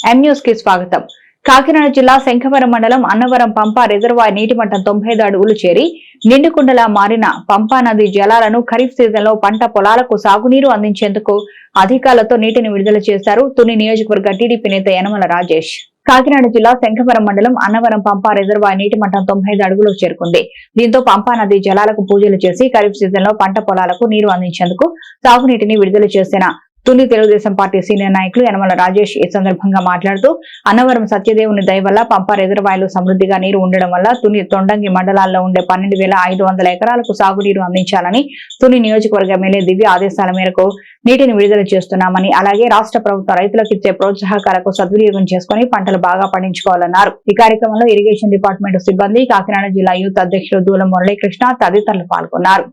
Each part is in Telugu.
న్యూస్కి స్వాగతం. కాకినాడ జిల్లా శంఖవరం మండలం అన్నవరం పంప రిజర్వాయర్ నీటి మట్టం తొంభై ఐదు అడుగులు చేరి నిండుకుండలా మారిన పంపా నది జలాలను ఖరీఫ్ సీజన్లో పంట పొలాలకు సాగునీరు అందించేందుకు అధికారులతో నీటిని విడుదల చేశారు తుని నియోజకవర్గ టీడీపీ నేత యనమల రాజేష్. కాకినాడ జిల్లా శంఖవరం మండలం అన్నవరం పంపా రిజర్వాయర్ నీటి మట్టం తొంభై ఐదు అడుగులకు చేరుకుంది. దీంతో పంపా నది జలాలకు పూజలు చేసి ఖరీఫ్ సీజన్లో పంట పొలాలకు నీరు అందించేందుకు సాగునీటిని విడుదల చేసిన తుని తెలుగుదేశం పార్టీ సీనియర్ నాయకులు యనమల రాజేష్ ఈ సందర్భంగా మాట్లాడుతూ అన్నవరం సత్యదేవుని దయ వల్ల పంప రిజర్వాయర్లు సమృద్ధిగా నీరు ఉండడం వల్ల తుని తొండంగి మండలాల్లో ఉండే పన్నెండు వేల ఐదు వందల ఎకరాలకు సాగునీరు అందించాలని తుని నియోజకవర్గ ఎమ్మెల్యే దివ్య ఆదేశాల మేరకు నీటిని విడుదల చేస్తున్నామని అలాగే రాష్ట్ర ప్రభుత్వం రైతులకు ఇచ్చే ప్రోత్సాహకాలకు సద్వినియోగం చేసుకుని పంటలు బాగా పండించుకోవాలన్నారు. ఈ కార్యక్రమంలో ఇరిగేషన్ డిపార్ట్మెంట్ సిబ్బంది కాకినాడ జిల్లా యూత్ అధ్యక్షులు దూలం మురళీకృష్ణ తదితరులు పాల్గొన్నారు.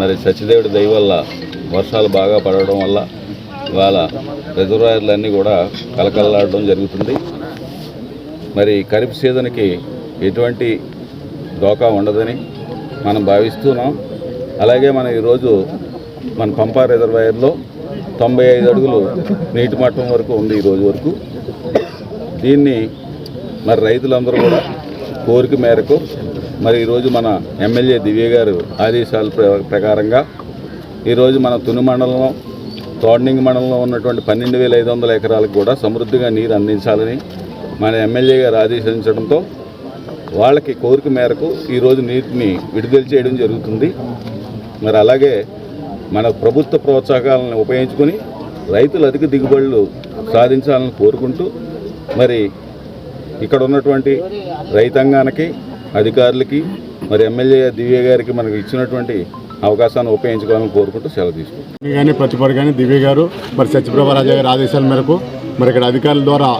మరి దయ వల్ల వర్షాలు బాగా పడడం వల్ల ఇవాళ రిజర్వాయర్లు అన్నీ కూడా కలకలలాడడం జరుగుతుంది. మరి ఖరీఫ్ సీజన్కి ఎటువంటి డోకా ఉండదని మనం భావిస్తున్నాం. అలాగే మనం ఈరోజు మన పంపా రిజర్వాయర్లో తొంభై ఐదు అడుగులు నీటి మట్టం వరకు ఉంది ఈరోజు వరకు. దీన్ని మరి రైతులందరూ కూడా కోరిక మేరకు మరి ఈరోజు మన ఎమ్మెల్యే దివ్య గారు ఆదేశాల ప్ర- ప్రకారంగా ఈరోజు మన తుని మండలంలో తోడ్నింగ్ మండలంలో ఉన్నటువంటి పన్నెండు వేల ఐదు వందల ఎకరాలకు కూడా సమృద్ధిగా నీరు అందించాలని మన ఎమ్మెల్యే గారు ఆదేశించడంతో వాళ్ళకి కోరిక మేరకు ఈరోజు నీటిని విడుదల చేయడం జరుగుతుంది. మరి అలాగే మన ప్రభుత్వ ప్రోత్సాహకాలను ఉపయోగించుకొని రైతులు అధిక దిగుబడులు సాధించాలని కోరుకుంటూ మరి ఇక్కడ ఉన్నటువంటి రైతాంగానికి అధికారులకి మరి ఎమ్మెల్యే దివ్య గారికి మనకు ఇచ్చినటువంటి అవకాశాన్ని ఉపయోగించుకోవాలని కోరుకుంటూ సెలవు తీసుకుంటాం కానీ ప్రతిపాటు కానీ దివ్య గారు మరి సత్యప్రభ రాజా గారి ఆదేశాల మేరకు మరి ఇక్కడ అధికారుల ద్వారా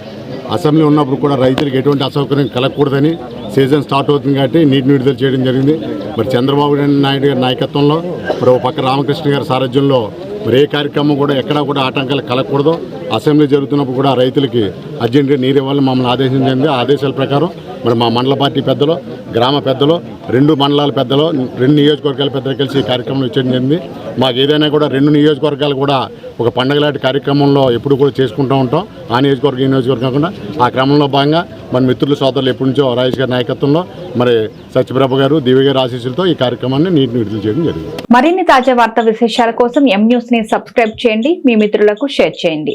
అసెంబ్లీ ఉన్నప్పుడు కూడా రైతులకు ఎటువంటి అసౌకర్యం కలగకూడదని సీజన్ స్టార్ట్ అవుతుంది కాబట్టి నీటిని విడుదల చేయడం జరిగింది. మరి చంద్రబాబు నాయుడు గారి నాయకత్వంలో మరి ఒక పక్క రామకృష్ణ గారి సారథ్యంలో మరి ఏ కార్యక్రమం కూడా ఎక్కడా కూడా ఆటంకాలు కలగకూడదు. అసెంబ్లీ జరుగుతున్నప్పుడు కూడా రైతులకి అర్జెంటుగా నీరు ఇవ్వాలని మమ్మల్ని ఆదేశించింది. ఆ ఆదేశాల ప్రకారం మరి మా మండల పార్టీ పెద్దలు గ్రామ పెద్దలు రెండు మండలాల పెద్దలు రెండు నియోజకవర్గాల పెద్దలు కలిసి ఈ కార్యక్రమం ఇచ్చడం జరిగింది. మాకు ఏదైనా కూడా రెండు నియోజకవర్గాలు కూడా ఒక పండగలాంటి కార్యక్రమంలో ఎప్పుడు కూడా చేసుకుంటూ ఉంటాం. ఆ నియోజకవర్గం ఈ నియోజకవర్గం కాకుండా ఆ క్రమంలో భాగంగా మన మిత్రులు సోదరులు ఎప్పటి నుంచో రాజేష్ గారి నాయకత్వంలో మరి సత్యప్రభ గారు దివ్య గారి ఆశీస్సులతో ఈ కార్యక్రమాన్ని నీటిని విడుదల చేయడం జరిగింది. మరిన్ని తాజా వార్తా విశేషాల కోసం ఎం న్యూస్ని సబ్స్క్రైబ్ చేయండి. మీ మిత్రులకు షేర్ చేయండి.